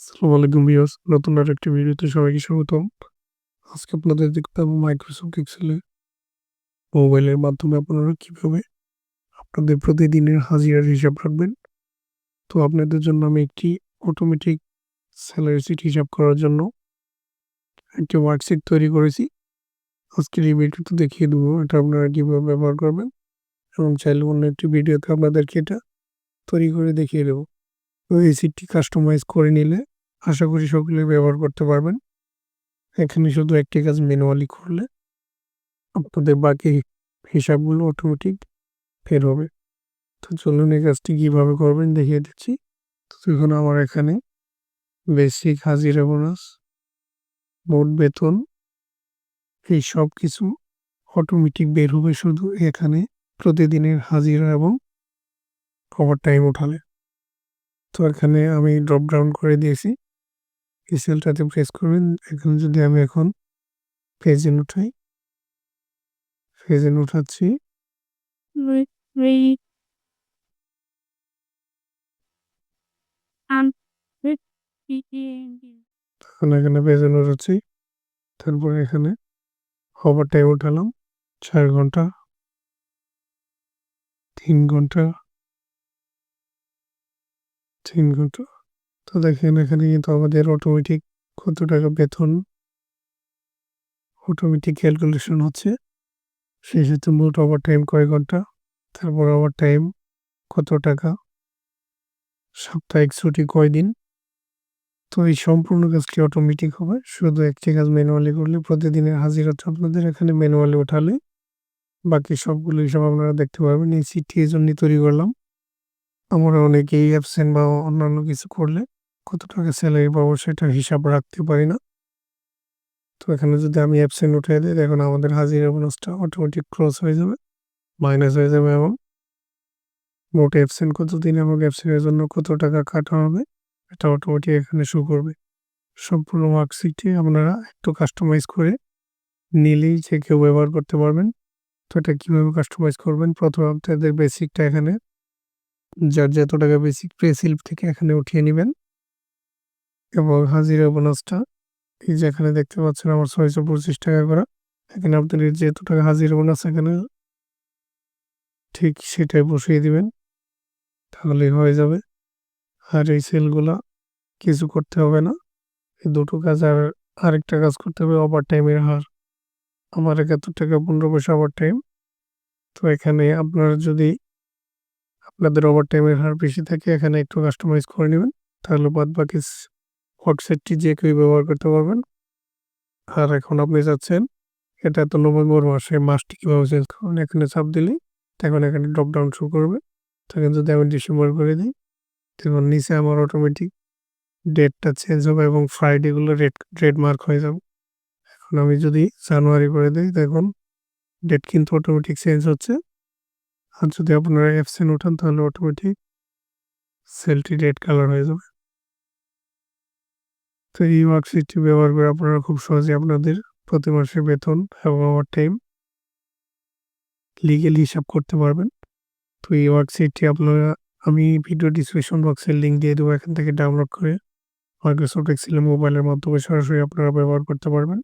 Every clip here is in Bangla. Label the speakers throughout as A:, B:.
A: আসসালামু আলাইকুম ভিউয়ার্স, নতুন আর একটি ভিডিওতে সবাইকে স্বাগতম। আজকে আপনাদের দেখতে পাবো মাইক্রোসফট এক্সেলে মোবাইলের মাধ্যমে আপনারা কীভাবে আপনাদের প্রতিদিনের হাজিরার হিসাব রাখবেন। তো আপনাদের জন্য আমি একটি অটোমেটিক স্যালারি শিট হিসাব করার জন্য একটি ওয়ার্কশিট তৈরি করেছি। আজকের এই ভিডিওতে দেখিয়ে দেবো এটা আপনারা কীভাবে ব্যবহার করবেন এবং চাইলে অন্য একটি ভিডিওতে আপনাদেরকে এটা তৈরি করে দেখিয়ে দেবো। তো এই সিটটি কাস্টমাইজ করে নিলে আশা করি সকলে ব্যবহার করতে পারবেন। এখানে শুধু একটি কাজ ম্যানুয়ালি করলে আপনাদের বাকি হিসাবগুলো অটোমেটিক ফের হবে। তো চলুন এই কাজটি কীভাবে করবেন দেখিয়ে দিচ্ছি। তো দেখুন আমার এখানে বেসিক হাজিরা বোনাস মোট বেতন, এই সব কিছু অটোমেটিক বের হবে শুধু এখানে প্রতিদিনের হাজিরা এবং ওভার টাইম উঠালে। তো এখানে আমি ড্রপ ডাউন করে দিয়েছি। এই সেলটাতে প্রেস করবেন। এখানে যদি আমি এখন পেজেন উঠাই পেজেন উঠাচ্ছি। তখন এখানে পেজেন উঠাচ্ছি। তারপরে এখানে ওভার উঠালাম। চার ঘণ্টা, তিন ঘণ্টা তিন ঘণ্টা তো দেখেন, এখানে কিন্তু আমাদের অটোমেটিক কত টাকা বেতন? অটোমেটিক ক্যালকুলেশন হচ্ছে। সেই সাথে মোট ওভার টাইম কয় ঘণ্টা? তারপর ওভার টাইম কত টাকা? সাপ্তাহিক ছুটি কয় দিন? তো এই সম্পূর্ণ কাজটি অটোমেটিক হবে। শুধু একটি কাজ ম্যানুয়ালি করলে প্রতিদিনের হাজিরাটা আপনাদের এখানে ম্যানুয়ালি ওঠালে। বাকি সবগুলো হিসাব আপনারা দেখতে পারবেন। এই সিটটি এই জন্যই তৈরি করলাম। আমরা অনেকেই অ্যাবসেন্ট বা অন্যান্য কিছু করলে কত টাকা স্যালারি পাবো সেটার হিসাব রাখতে পারি না। তো এখানে যদি আমি অ্যাবসেন্ট উঠে দিই, দেখুন আমাদের হাজিরা বোনাসটা অটোমেটিক ক্রস হয়ে যাবে মাইনাস হয়ে যাবে এবং মোট অ্যাবসেন্ট কত দিন এবং অ্যাবসেন্টের জন্য কত টাকা কাটা হবে, এটা অটোমেটিক এখানে শো করবে। সম্পূর্ণ ওয়ার্কশিটটি আপনারা একটু কাস্টমাইজ করে নিলেই যে কেউ ব্যবহার করতে পারবেন। তো এটা কীভাবে কাস্টমাইজ করবেন? প্রথমে আপনাদের বেসিকটা এখানে যার যত টাকা বেসিক পে স্লিপ থেকে এখানে উঠিয়ে নেবেন। এবং হাজিরা বোনাসটা এই যে এখানে দেখতে পাচ্ছেন আমার ছয়শো পঁচিশ টাকা করা। এখানে আপনাদের যেহেতু টাকা হাজিরা বোনাস এখানে ঠিক সেটাই বসিয়ে দিবেন তাহলে হয়ে যাবে। আর এই সেলগুলা কিছু করতে হবে না। এই দুটো কাজ আর আরেকটা কাজ করতে হবে ওভার টাইমের হার। আমার একাত্তর টাকা পনেরো পয়সা ওভার টাইম তো এখানে আপনারা যদি আপনাদের ওভার টাইমের হার বেশি থাকে, এখানে একটু কাস্টমাইজ করে নেবেন। তাহলে বাদ বাকি হোয়াটসঅ্যাপটি যে কেউ ব্যবহার করতে পারবেন। আর এখন আপনি যাচ্ছেন এটা তো নভেম্বর মাসে, মাসটি কীভাবে চেঞ্জ করবেন, এখানে চাপ দিলেই তখন এখানে ড্রপ ডাউন শো করবে। তখন যদি আমি ডিসেম্বর করে দিই তখন নিচে আমার অটোমেটিক ডেটটা চেঞ্জ হবে এবং ফ্রাইডেগুলো রেড রেড মার্ক হয়ে যাবে। এখন আমি যদি জানুয়ারি করে দিই, দেখুন ডেট কিন্তু অটোমেটিক চেঞ্জ হচ্ছে। আর যদি আপনারা অ্যাবসেন্ট ওঠান তাহলে অটোমেটিক সেলটি রেড কালার হয়ে যাবে। তো এই ওয়ার্কশিটটি ব্যবহার করে আপনারা খুব সহজে আপনাদের প্রতি মাসে বেতন এবং ওভার টাইম লিগেল হিসাব করতে পারবেন। তো এই ওয়ার্কশিটটি আপনারা, আমি ভিডিও ডিসক্রিপশন বক্সের লিঙ্ক দিয়ে দেবো এখান থেকে ডাউনলোড করে। মাইক্রোসফট এক্সেল মোবাইলের মাধ্যমে সরাসরি আপনারা ব্যবহার করতে পারবেন।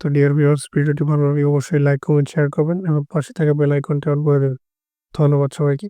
A: তো ডিয়ার ভিউয়ার্স ভিডিওটি ভালো লাগে অবশ্যই লাইক কমেন্ট শেয়ার করবেন এবং পাশে থাকা বেল আইকনটি অন করে দেবেন। ধন্যবাদ সবাইকে।